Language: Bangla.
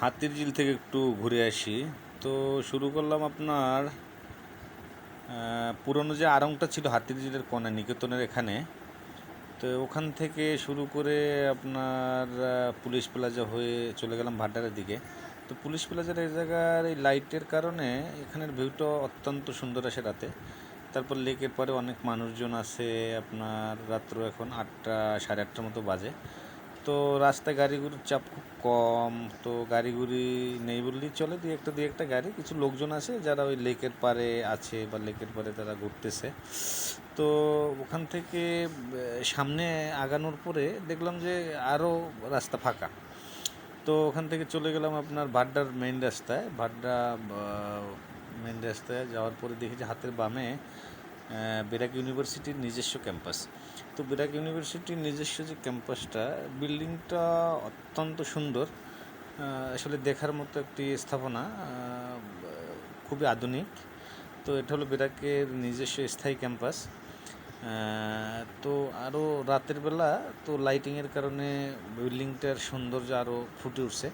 হাতির ঝিল থেকে একটু ঘুরে আসি। তো শুরু করলাম আপনার পুরনো যে আরংটা ছিল হাতির ঝিলের কোণে, নিকেতনের এখানে। তো ওখান থেকে শুরু করে আপনার পুলিশ প্লাজা হয়ে চলে গেলাম ভাড্ডারের দিকে। তো পুলিশ প্লাজার এই জায়গার এই লাইটের কারণে এখানের ভিউটা অত্যন্ত সুন্দর আসে রাতে। তারপর লেকের পরে অনেক মানুষজন আছে, আপনার রাত্র এখন আটটা, সাড়ে আটটার মতো বাজে। তো রাস্তায় গাড়িগুলির চাপ খুব কম, তো গাড়িগুড়ি নেই বললেই চলে। দুই একটা দুই একটা গাড়ি, কিছু লোকজন আছে যারা ওই লেকের পারে আছে বা লেকের পারে তারা ঘুরতেছে। তো ওখান থেকে সামনে আগানোর পরে দেখলাম যে আরও রাস্তা ফাঁকা। তো ওখান থেকে চলে গেলাম আপনার ভাড্ডার মেন রাস্তায়। ভাড্ডা মেন রাস্তায় যাওয়ার পরে দেখি যে হাতের বামে বেরাক ইউনিভার্সিটির নিজস্ব ক্যাম্পাস। তো বেরাক ইউনিভার্সিটির নিজস্ব যে ক্যাম্পাসটা, বিল্ডিংটা অত্যন্ত সুন্দর। আসলে দেখার মতো একটি স্থাপনা খুবই আধুনিক। তো এটা হলো বেরাকের নিজস্ব স্থায়ী ক্যাম্পাস। তো আরও রাতের বেলা তো লাইটিংয়ের কারণে বিল্ডিংটার সৌন্দর্য আরও ফুটে উঠছে।